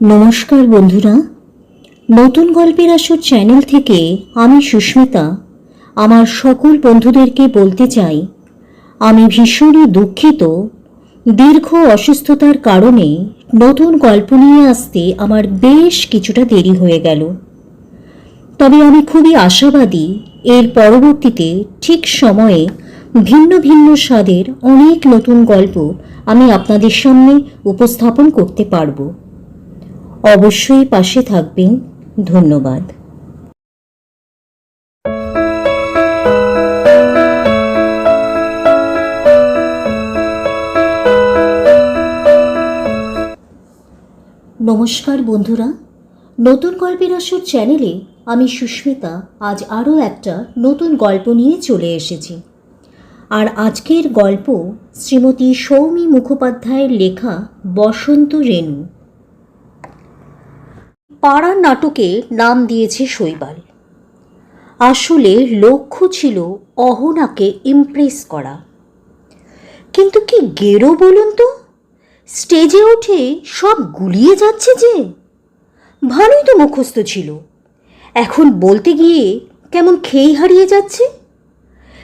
নমস্কার বন্ধুরা। নতুন গল্পের আসর চ্যানেল থেকে আমি সুস্মিতা। আমার সকল বন্ধুদেরকে বলতে চাই, আমি ভীষণই দুঃখিত। দীর্ঘ অসুস্থতার কারণে নতুন গল্প নিয়ে আসতে আমার বেশ কিছুটা দেরি হয়ে গেল। তবে আমি খুবই আশাবাদী এর পরবর্তীতে ঠিক সময়ে ভিন্ন ভিন্ন স্বাদের অনেক নতুন গল্প আমি আপনাদের সামনে উপস্থাপন করতে পারব। অবশ্যই পাশে থাকবেন। ধন্যবাদ। নমস্কার বন্ধুরা। নতুন গল্পের আসর চ্যানেলে আমি সুস্মিতা, আজ আরও একটা নতুন গল্প নিয়ে চলে এসেছি। আর আজকের গল্প শ্রীমতী সৌমি মুখোপাধ্যায়ের লেখা বসন্ত রেণু। পাড়ার নাটকে নাম দিয়েছে শৈবাল। আসলে লক্ষ্য ছিল অহনাকে ইমপ্রেস করা। কিন্তু কি গেরো বলুন তো? স্টেজে উঠে সব গুলিয়ে যাচ্ছে যে। ভালোই তো মুখস্থ ছিল। এখন বলতে গিয়ে কেমন খেই হারিয়ে যাচ্ছে?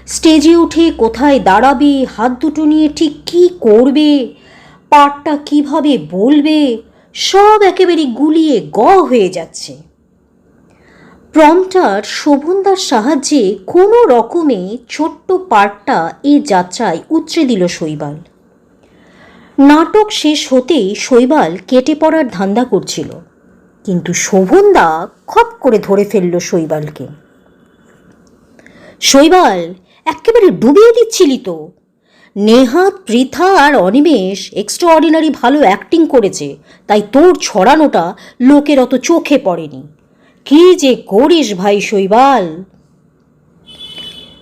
স্টেজে উঠে কোথায় দাঁড়াবে, হাত দুটো নিয়ে ঠিক কী করবে, পাঠটা কীভাবে বলবে সব একেবারে গুলিয়ে গ হয়ে যাচ্ছে। প্রম্পটার শোভনদার সাহায্যে কোনো রকমে ছোট্ট পার্টটা এ যাত্রায় উতরে দিল শৈবাল। নাটক শেষ হতেই শৈবাল কেটে পড়ার ধান্দা করছিল, কিন্তু শোভনদা খপ করে ধরে ফেলল শৈবালকে। শৈবাল, একেবারে ডুবিয়ে দিচ্ছিলি তো? নেহাত পৃথা আর অনিমেষ এক্সট্রা অর্ডিনারি ভালো অ্যাক্টিং করেছে, তাই তোর ছড়ানোটা লোকের অত চোখে পড়েনি। কি যে করিস ভাই শৈবাল।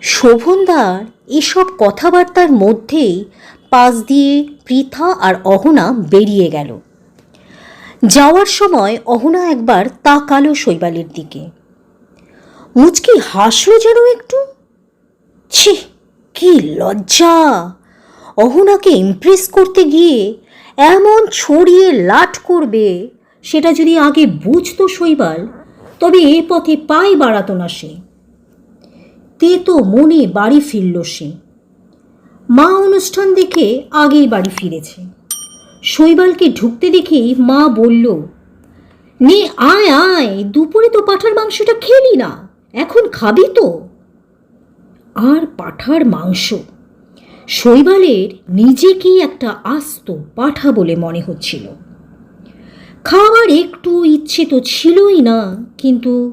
শোভনদার এসব কথাবার্তার মধ্যেই পাশ দিয়ে পৃথা আর অহনা বেরিয়ে গেল। যাওয়ার সময় অহনা একবার তাকালো শৈবালের দিকে। মুচকি হাসলো যেন একটু। ছি, কি লজ্জা। অহনাকে ইমপ্রেস করতে গিয়ে এমন ছড়িয়ে লাট করবে, সেটা যদি আগে বুঝতো শৈবাল, তবে এ পথে পায়ে বাড়াতো না সে। তে তো মনে বাড়ি ফিরল সে। মা অনুষ্ঠান দেখে আগেই বাড়ি ফিরেছে। শৈবালকে ঢুকতে দেখেই মা বলল, নে, আয় আয়, দুপুরে তো পাঠার মাংসটা খেলি না, এখন খাবি তো? আর পাঠার মাংস? শৈবালের নিজেকেই একটা আস্ত পাঠা বলে মনে হচ্ছিল। খাওয়ার একটু ইচ্ছে তো ছিলই না, কিন্তু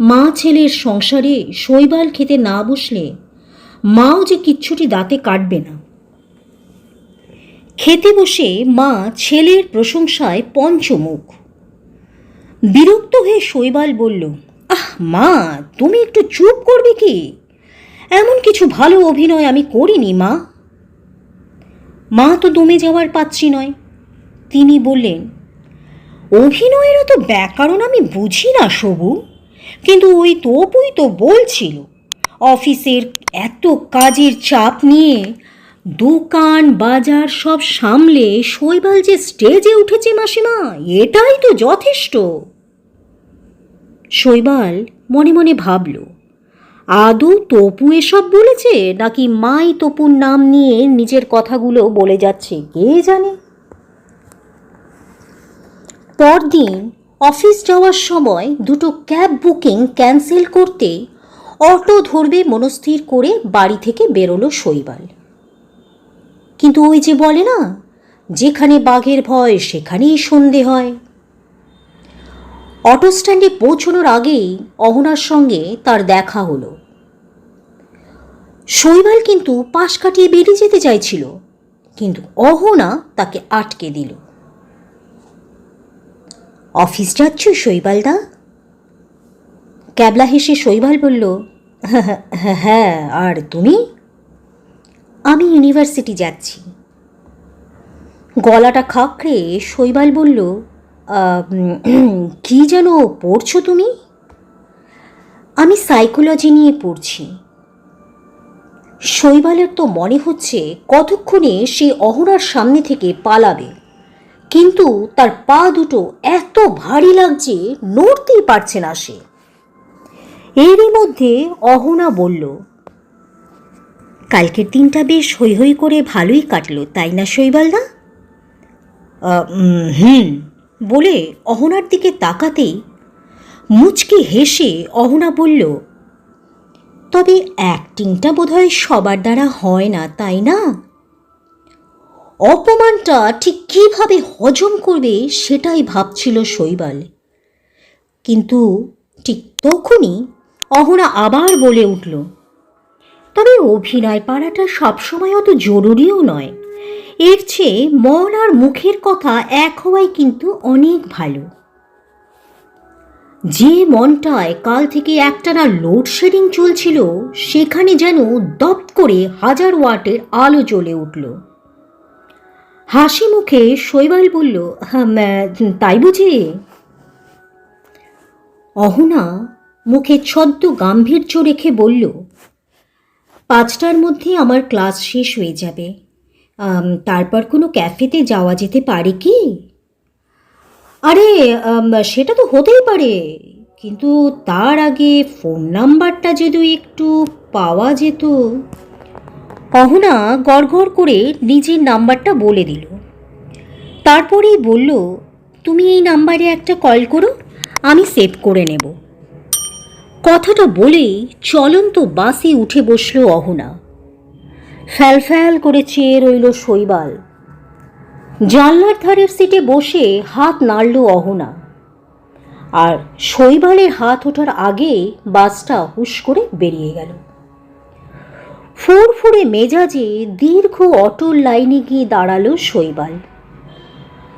মা ছেলের সংসারে শৈবাল খেতে না বসলে মাও যে কিচ্ছুটি দাঁতে কাটবে না। খেতে বসে মা ছেলের প্রশংসায় পঞ্চমুখ। বিরক্ত হয়ে শৈবাল বলল, আহ মা, তুমি একটু চুপ করবে কি? এমন কিছু ভালো অভিনয় আমি করিনি, মা। মা তো দমে যাওয়ার পাত্রী নয়। তিনি বললেন, অভিনয়েরও তো ব্যাকরণ আমি বুঝি না, সবু। কিন্তু ওই তোপুই তো বলছিল, অফিসের এত কাজের চাপ নিয়ে দোকান, বাজার সব সামলে শৈবাল যে স্টেজে উঠেছে, মাসিমা, এটাই তো যথেষ্ট। শৈবাল মনে মনে ভাবল আদৌ তপু এসব বলেছে, নাকি মাই তপুর নাম নিয়ে নিজের কথাগুলো বলে যাচ্ছে, কে জানে? পরদিন অফিস যাওয়ার সময় দুটো ক্যাব বুকিং ক্যান্সেল করতে অটো ধরবে মনস্থির করে বাড়ি থেকে বেরোলো শৈবাল। কিন্তু ওই যে বলে না, যেখানে বাঘের ভয় সেখানেই সন্ধে হয়। অটো স্ট্যান্ডে পৌঁছানোর আগেই অহনার সঙ্গে তার দেখা হলো। শৈবাল কিন্তু পাশ কাটিয়ে বেরিয়ে যেতে চাইছিল, কিন্তু অহনা তাকে আটকে দিল। অফিস যাচ্ছ শৈবালদা? ক্যাবলা হেসে শৈবাল বলল হ্যাঁ আর তুমি? আমি ইউনিভার্সিটি যাচ্ছি। গলাটা খাকড়ে শৈবাল বলল কি যেন পড়ছো তুমি? আমি সাইকোলজি নিয়ে পড়ছি। শৈবালের তো মনে হচ্ছে কতক্ষণে সে অহনার সামনে থেকে পালাবে। কিন্তু তার পা দুটো এত ভারী লাগছে, নড়তেই পারছে না সে। এরই মধ্যে অহনা বলল, কালকের দিনটা বেশ হৈ হৈ করে ভালোই কাটলো, তাই না শৈবালদা? হুম। বলে অহনার দিকে তাকাতেই মুচকি হেসে অহনা বলল, তবে অ্যাক্টিংটা বোধহয় সবার দ্বারা হয় না, তাই না? অপমানটা ঠিক কীভাবে হজম করবে সেটাই ভাবছিল শৈবাল। কিন্তু ঠিক তখনই অহনা আবার বলে উঠল, তবে অভিনয় পাড়াটা সবসময় অত জরুরিও নয়। এর চেয়ে মন আর মুখের কথা এক হওয়াই কিন্তু অনেক ভালো। যে মনটায় কাল থেকে একটানা লোডশেডিং চলছিল সেখানে যেন দপ করে হাজার ওয়াটের আলো জ্বলে উঠল। হাসি মুখে শৈবাল বলল "হাম, আহ, তাই বুঝি? অহনা মুখে ছদ্ম গাম্ভীর্য রেখে বলল পাঁচটার মধ্যে আমার ক্লাস শেষ হয়ে যাবে। তারপর কোনো ক্যাফেতে যাওয়া যেতে পারে কি? আরে সেটা তো হতেই পারে। কিন্তু তার আগে ফোন নাম্বারটা যদি একটু পাওয়া যেত। অহনা গড়গড় করে নিজের নাম্বারটা বলে দিল। তারপরেই বলল, তুমি এই নাম্বারে একটা কল করো, আমি সেভ করে নেব। কথাটা বলেই চলন্ত বাসে উঠে বসল অহনা। ফ্যাল ফ্যাল করে চেয়ে রইল শৈবাল। জানলার ধারের সিটে বসে হাত নাড়ল অহনা। আর শৈবালের হাত ওঠার আগে বাসটা হুশ করে বেরিয়ে গেল। ফুরফুরে মেজাজে দীর্ঘ অটোর লাইনে গিয়ে দাঁড়াল শৈবাল।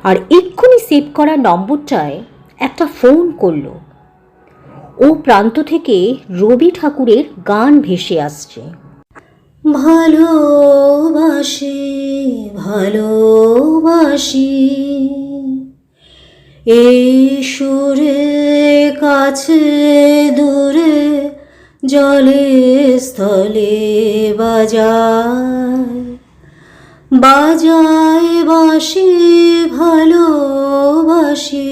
আর এক্ষুনি সেভ করা নম্বরটায় একটা ফোন করল। ও প্রান্ত থেকে রবি ঠাকুরের গান ভেসে আসছে। ভালোবাসি ভালোবাসি। এই সুরে, কাছে, দূরে, জলে, স্থলে বাজায়। বাজায় বাসি, ভালোবাসি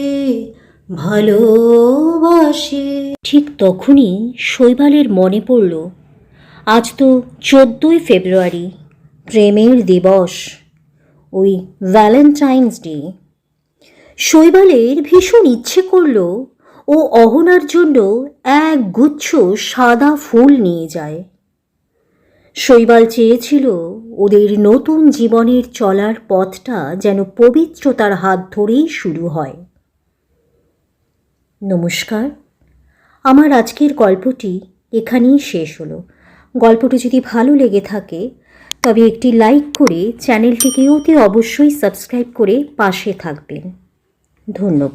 ভালোবাসি। ঠিক তখনই শৈবালের মনে পড়ল আজ তো চোদ্দোই ফেব্রুয়ারি, প্রেমের দিবস, ওই ভ্যালেন্টাইন্স ডে। শৈবালের ভীষণ ইচ্ছে করল ও অহনার জন্য এক গুচ্ছ সাদা ফুল নিয়ে যায়। শৈবাল চেয়েছিল ওদের নতুন জীবনের চলার পথটা যেন পবিত্রতার হাত ধরেই শুরু হয়। নমস্কার, আমার আজকের গল্পটি এখানেই শেষ হলো। গল্পটি যদি ভালো লেগে থাকে, তবে একটি লাইক করে চ্যানেলটিকে অতি অবশ্যই সাবস্ক্রাইব করে পাশে থাকবেন। ধন্যবাদ।